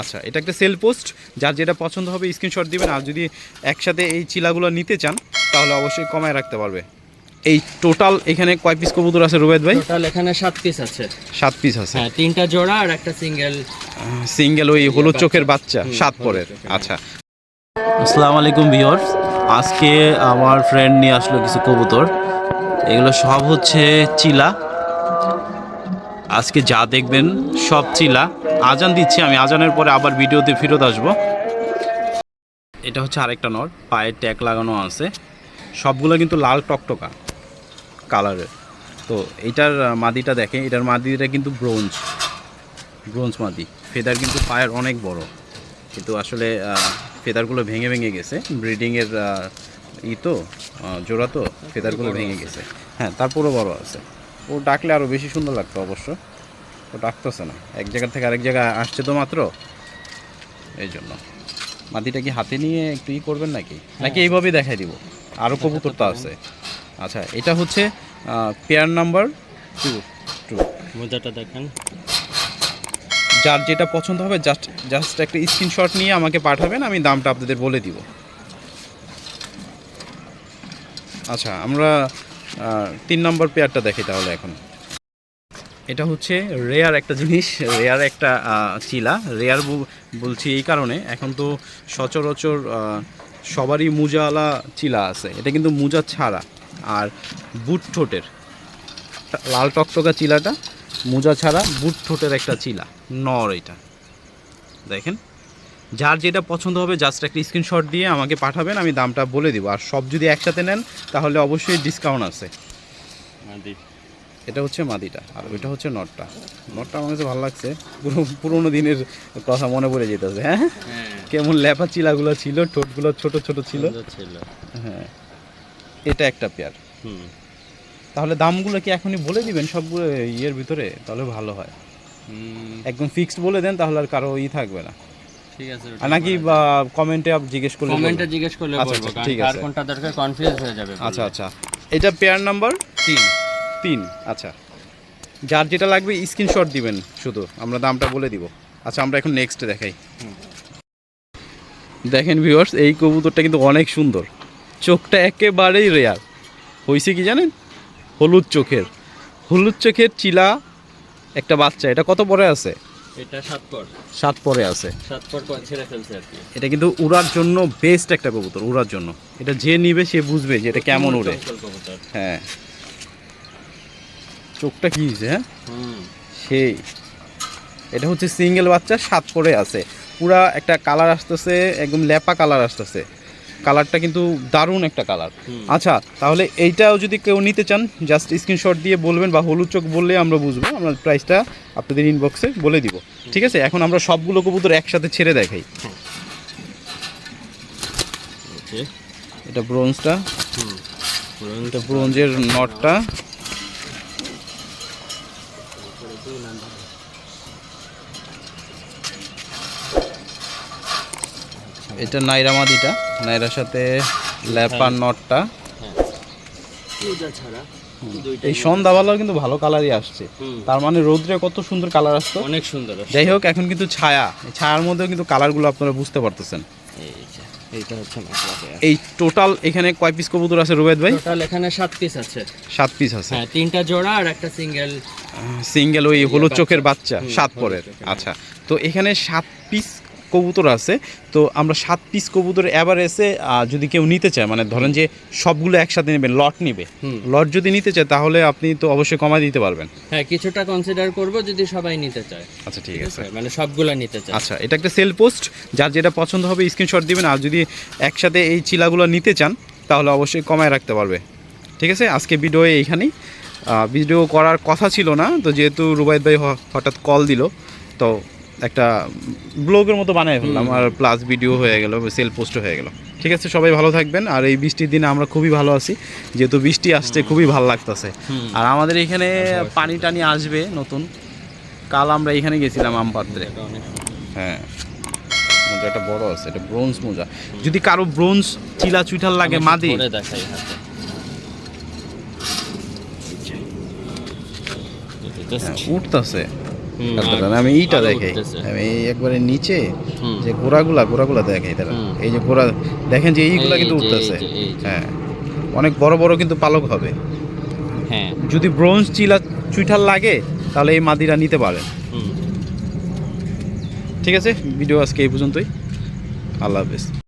আচ্ছা এটা একটা সেল পোস্ট যার যেটা পছন্দ হবে স্ক্রিনশট দিবেন। আর যদি একসাথে এই চিলাগুলো নিতে চান তাহলে অবশ্যই কমায় রাখতে পারবে। এই টোটাল এখানে কয় পিস কবুতর আছে রুবেদ ভাই? টোটাল এখানে সাত পিস আছে। সাত পিস আছে। হ্যাঁ তিনটা জোড়া আর একটা সিঙ্গেল সিঙ্গেল ওই হলুদ চোখের বাচ্চা। সাত পরের। আচ্ছা। আসসালামু আলাইকুম ভিউয়ার্স আজকে আমার ফ্রেন্ড নিয়ে আসলো কিছু কবুতর। এগুলো সব হচ্ছে চিলা। আজকে যা দেখবেন সব চিলা। আজান দিচ্ছি আমি আজানের পরে আবার ভিডিওতে ফেরত আসব। এটা হচ্ছে আরেকটা নট পায়ের ট্যাগ লাগানো আছে। সবগুলো কিন্তু লাল টকটকা কালারের। তো এটার মাদিটা দেখে এটার মাদিটা কিন্তু ব্রোঞ্জ। ব্রোঞ্জ মাদি। ফেদার কিন্তু পায়ের অনেক বড়। কিন্তু আসলে ফেদারগুলো ভেঙে ভেঙে গেছে। ব্রিডিংয়ের ই তো জোড়া তো ফেদারগুলো ভেঙে গেছে। হ্যাঁ তারপরও বড় আছে। ও ডাকলে আরও বেশি সুন্দর লাগতো অবশ্য। ও ডাকতেছে না। এক জায়গা থেকে আরেক জায়গায় আসছে তো মাত্র। এই জন্য। মাদিটা কি হাতে নিয়ে একটু ই করবেন নাকি? নাকি এইভাবেই দেখাই দিব? আরও কবুতর তো আছে। আচ্ছা এটা হচ্ছে পেয়ার নাম্বার টু টু। মোজাটা দেখেন। যার যেটা পছন্দ হবে জাস্ট জাস্ট একটা স্ক্রিনশট নিয়ে আমাকে পাঠাবেন আমি দামটা আপনাদের বলে দিব। আচ্ছা আমরা তিন নম্বর পেয়ারটা দেখি তাহলে এখন। এটা হচ্ছে রেয়ার একটা জিনিস, রেয়ার একটা চিলা। রেয়ার বলছি এই কারণে, এখন তো সচরাচর সবারই মুজাওয়ালা চিলা আছে। এটা কিন্তু মুজা ছাড়া। আর বুট ঠোঁটের, লাল টকটকা চিলাটা, মোজা ছাড়া বুট ঠোঁটের একটা চিলা। নর এটা। দেখেন। যার যেটা পছন্দ হবে জাস্ট একটা স্ক্রিনশট দিয়ে আমাকে পাঠাবেন আমি দামটা বলে দিব। আর সব যদি একসাথে নেন তাহলে অবশ্যই ডিসকাউন্ট আছে। এটা হচ্ছে মাদিটা আর ওইটা হচ্ছে নটটা। নটটা আমার কাছে ভালো লাগছে। পুরো পুরোনো দিনের কথা মনে পড়ে যেতেছে হ্যাঁ? হ্যাঁ। কেমন ল্যাপা চিলাগুলো ছিল ঠোঁটগুলো ছোট ছোট ছিল। হ্যাঁ। এটা একটা পেয়ার হুম। তাহলে দামগুলো কি এখনই বলে দিবেন সবগুলো ইয়ের ভিতরে? তাহলে ভালো হয়। একদম ফিক্সড বলে দেন তাহলে আর কারও ই থাকবে না। আর নাকি কমেন্টে জিজ্ঞেস করলে কমেন্টে জিজ্ঞেস করলে আচ্ছা, বলব আচ্ছা, ঠিক আছে। কোনটা দরকার কনফিউজ হয়ে যাবে আচ্ছা আচ্ছা। এটা পেয়ার নাম্বার তিন। তিন আচ্ছা। যার যেটা লাগবে স্ক্রিনশট দিবেন শুধু। আমরা দামটা বলে দিব। আচ্ছা আমরা এখন নেক্সট দেখাই। দেখেন ভিউয়ার্স এই কবুতরটা কিন্তু অনেক সুন্দর। চোখটা একেবারেই রেয়ার হয়েছে কি জানেন? হলুদ চোখের। হলুদ চোখের চিলা একটা বাচ্চা। এটা কত পরে আছে? এটা সাত পর সাত পরে আছে। সাত পর পর ছেড়ে ফেলছে আর কি। এটা কিন্তু উড়ার জন্য বেস্ট একটা কবুতর উড়ার জন্য। এটা যে নিবে সে বুঝবে যে এটা কেমন উড়ে। হ্যাঁ। চোখটা কি হয়েছে হ্যাঁ? সেই। এটা হচ্ছে সিঙ্গেল বাচ্চা সাত করে আছে। পুরা একটা কালার আসতেছে একদম ল্যাপা কালার আসতেছে। কালারটা কিন্তু দারুণ একটা কালার। আচ্ছা তাহলে এইটাও যদি কেউ নিতে চান জাস্ট স্ক্রিনশট দিয়ে বলবেন বা হলুদ চোখ বললে আমরা বুঝব আমরা প্রাইসটা আপনাদের ইনবক্সে বলে দিব। ঠিক আছে? এখন আমরা সবগুলো কবুতর একসাথে ছেড়ে দেখাই। এটা ব্রোঞ্জটা এটা ব্রোঞ্জের নটটা এটা নাইরা নাইরার সাথে ল্যাপার নটটা। হ্যাঁ। এই সন্ধ্যাবেলাও কিন্তু ভালো কালারই আসছে। তার মানে রৌদ্রে কত সুন্দর কালার আসতো। অনেক সুন্দর যাই হোক এখন কিন্তু ছায়া। ছায়ার মধ্যেও কিন্তু কালারগুলো আপনারা বুঝতে পারতেছেন। এই এইটা হচ্ছে এই টোটাল এখানে কয় পিস কবুতর আছে রুবেদ ভাই? টোটাল এখানে সাত পিস আছে। সাত পিস আছে। হ্যাঁ তিনটা জোড়া আর একটা সিঙ্গেল সিঙ্গেল ওই হলুদ চোখের বাচ্চা সাত পরের। আচ্ছা তো এখানে সাত পিস কবুতর আছে তো আমরা সাত পিস কবুতর এভারেজে যদি কেউ নিতে চায় মানে ধরেন যে সবগুলো একসাথে নেবেন লট নিবে। লট যদি নিতে চায় তাহলে আপনি তো অবশ্যই কমাই দিতে পারবেন। হ্যাঁ কিছুটা কনসিডার করব যদি সবাই নিতে চায়। আচ্ছা ঠিক আছে। মানে সবগুলো নিতে চায়। আচ্ছা এটা একটা সেল পোস্ট যার যেটা পছন্দ হবে স্ক্রিনশট দিবেন আর যদি একসাথে এই চিলাগুলো নিতে চান তাহলে অবশ্যই কমায় রাখতে পারবে। ঠিক আছে? আজকে ভিডিও এইখানেই। ভিডিও করার কথা ছিল না তো যেহেতু রুবাইদ ভাই হঠাৎ কল দিল তো একটা ব্লগের মতো বানিয়ে ফেললাম আর প্লাস ভিডিও হয়ে গেল সেল পোস্ট হয়ে গেল। ঠিক আছে সবাই ভালো থাকবেন আর এই বৃষ্টির দিনে আমরা খুবই ভালো আছি। যেহেতু বৃষ্টি আসছে খুবই ভালো লাগতেছে। আর আমাদের এখানে পানি টানি আসবে নতুন। কাল আমরা এখানে গেছিলাম অনেক সুন্দর। হ্যাঁ মোজাটা বড় আছে এটা ব্রোঞ্জ মোজা। যদি কারও ব্রোঞ্জ চিলা চুইঠাল লাগে আমি মাদি। দেখাই হাতে। হ্যাঁ, উঠতাছে। আমি আরও দেখাই। আমি একবারে নিচে যে গোড়াগুলা গোড়াগুলা দেখাই তারা। এই যে গোড়া দেখেন যে এইগুলা কিন্তু উঠতেছে। হ্যাঁ। অনেক বড় বড় কিন্তু পালক হবে। হ্যাঁ। যদি ব্রোঞ্জ চিলা চুইঠাল লাগে তাহলে এই মাদিরা নিতে পারেন হুম। ঠিক আছে? ভিডিও আজকে এই পর্যন্তই। আল্লাহ হাফেজ।